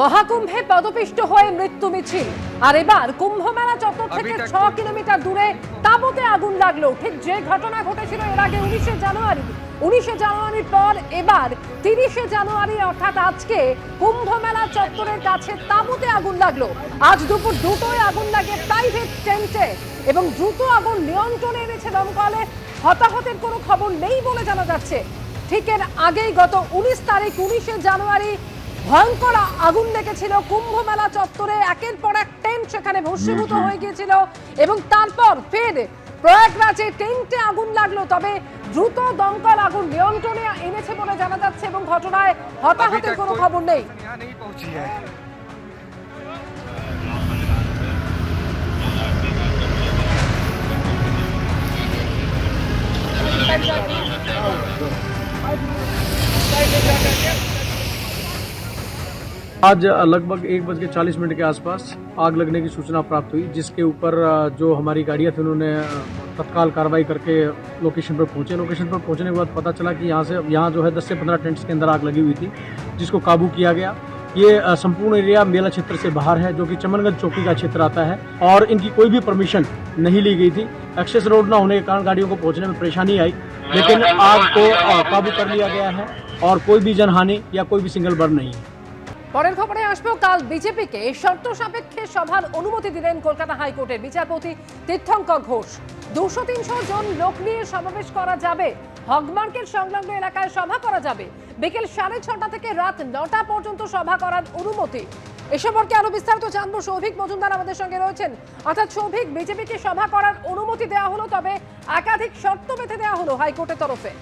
মহাকুম্ভে পদপিষ্ট হয়ে মৃত্যু মিছিল। আর এবার কুম্ভমেলা চত্বর থেকে ছ কিলোমিটার দূরে তাঁবুতে আগুন লাগল। ঠিক যে ঘটনা ঘটেছিল এর আগে উনিশে জানুয়ারি। উনিশে জানুয়ারির পর এবার তিরিশে জানুয়ারি অর্থাৎ আজকে কুম্ভ মেলা চত্বরের কাছে তাঁবুতে আগুন লাগল। আজ দুপুর দুটোয় আগুন লাগে প্রাইভেট টেন্টে এবং দ্রুত আগুন নিয়ন্ত্রণে এনেছে দমকলে। হতাহতের কোনো খবর নেই বলে জানা যাচ্ছে। ঠিক এর আগেই গত উনিশ তারিখ উনিশে জানুয়ারি ভয়ঙ্কর আগুন দেখেছিল কুম্ভ মেলা চত্বরে একের পর এক টেন্ট সেখানে ভস্মীভূত হয়ে গিয়েছিল এবং তারপর ফের প্রয়াগরাজে টেন্টে আগুন লাগল তবে দ্রুত দমকল আগুন নিয়ন্ত্রণে এনেছে বলে জানা যাচ্ছে এবং ঘটনায় হতাহতের কোনো খবর নেই। Thank you. आज लगभग एक बज के चालीस मिनट के आसपास आग लगने की सूचना प्राप्त हुई, जिसके ऊपर जो हमारी गाड़ियाँ थी, उन्होंने तत्काल कार्रवाई करके लोकेशन पर पहुँचे। लोकेशन पर पहुँचने के बाद पता चला कि यहाँ से, यहाँ जो है 10 से 15 टेंट्स के अंदर आग लगी हुई थी, जिसको काबू किया गया। ये संपूर्ण एरिया मेला क्षेत्र से बाहर है, जो कि चमनगंज चौकी का क्षेत्र आता है, और इनकी कोई भी परमिशन नहीं ली गई थी। एक्सेस रोड न होने के कारण गाड़ियों को पहुँचने में परेशानी आई, लेकिन आग को काबू कर लिया गया है, और कोई भी जनहानि या कोई भी सिंगल बर्न नहीं है। পরের খবরে আসব। কাল বিজেপিকে শর্ত সাপেক্ষে সভার অনুমতি দিলেন কলকাতা হাইকোর্টের বিচারপতি তীর্থঙ্কর ঘোষ। দুশো তিনশো জন লোক নিয়ে সমাবেশ করা যাবে। হগমার্কেট সংলগ্ন এলাকায় সভা করা যাবে। বিকেল সাড়ে ছটা থেকে রাত নটা পর্যন্ত সভা করার অনুমতি। এ সম্পর্কে আরও বিস্তারিত জানব। সৌভিক মজুমদার আমাদের সঙ্গে রয়েছেন। অর্থাৎ সৌভিক বিজেপিকে সভা করার অনুমতি দেওয়া হলো, তবে একাধিক শর্ত বেঁধে দেওয়া হলো হাইকোর্টের তরফে।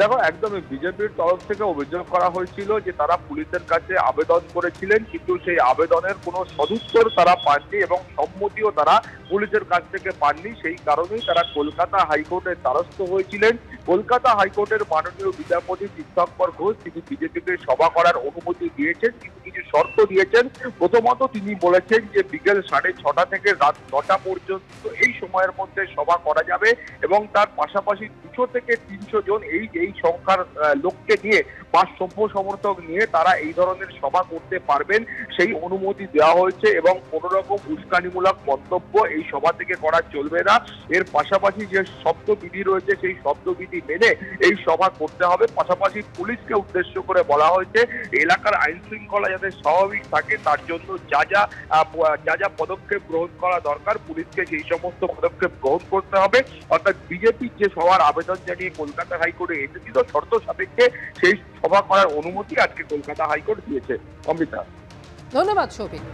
দেখো, একদমই বিজেপির তরফ থেকে অভিযোগ করা হয়েছিল যে তারা পুলিশের কাছে আবেদন করেছিলেন, কিন্তু সেই আবেদনের কোনো সদুত্তর তারা পাননি এবং সম্মতিও তারা পুলিশের কাছ থেকে পাননি। সেই কারণেই তারা কলকাতা হাইকোর্টের দ্বারস্থ হয়েছিলেন। কলকাতা হাইকোর্টের মাননীয় বিচারপতি তীর্থঙ্কর ঘোষ, তিনি বিজেপিকে সভা করার অনুমতি দিয়েছেন, কিন্তু শর্ত দিয়েছেন। প্রথমত তিনি বলেছেন যে বিকেল সাড়ে ছটা থেকে রাত নটা পর্যন্ত এই সময়ের মধ্যে সভা করা যাবে এবং তার পাশাপাশি দুশো থেকে তিনশো জন এই এই সংখ্যার লোককে নিয়ে বা সভ্য সমর্থক নিয়ে তারা এই ধরনের সভা করতে পারবেন। সেই অনুমতি দেওয়া হয়েছে এবং কোনো রকম উস্কানিমূলক মন্তব্য এই সভা থেকে করা চলবে না। এর পাশাপাশি যে শব্দবিধি রয়েছে সেই শব্দবিধি মেনে এই সভা করতে হবে। পাশাপাশি পুলিশকে উদ্দেশ্য করে বলা হয়েছে, এলাকার আইন শৃঙ্খলা যাতে স্বাভাবিক থাকে, তার জন্য যা যা যা যা পদক্ষেপ গ্রহণ করা দরকার, পুলিশকে সেই সমস্ত পদক্ষেপ গ্রহণ করতে হবে। অর্থাৎ বিজেপির যে সভার আবেদন জানিয়ে কলকাতা হাইকোর্টে এসেছিল, শর্ত সাপেক্ষে সেই সভা করার অনুমতি আজকে কলকাতা হাইকোর্ট দিয়েছে। অমৃতা। ধন্যবাদ, সৌভিক।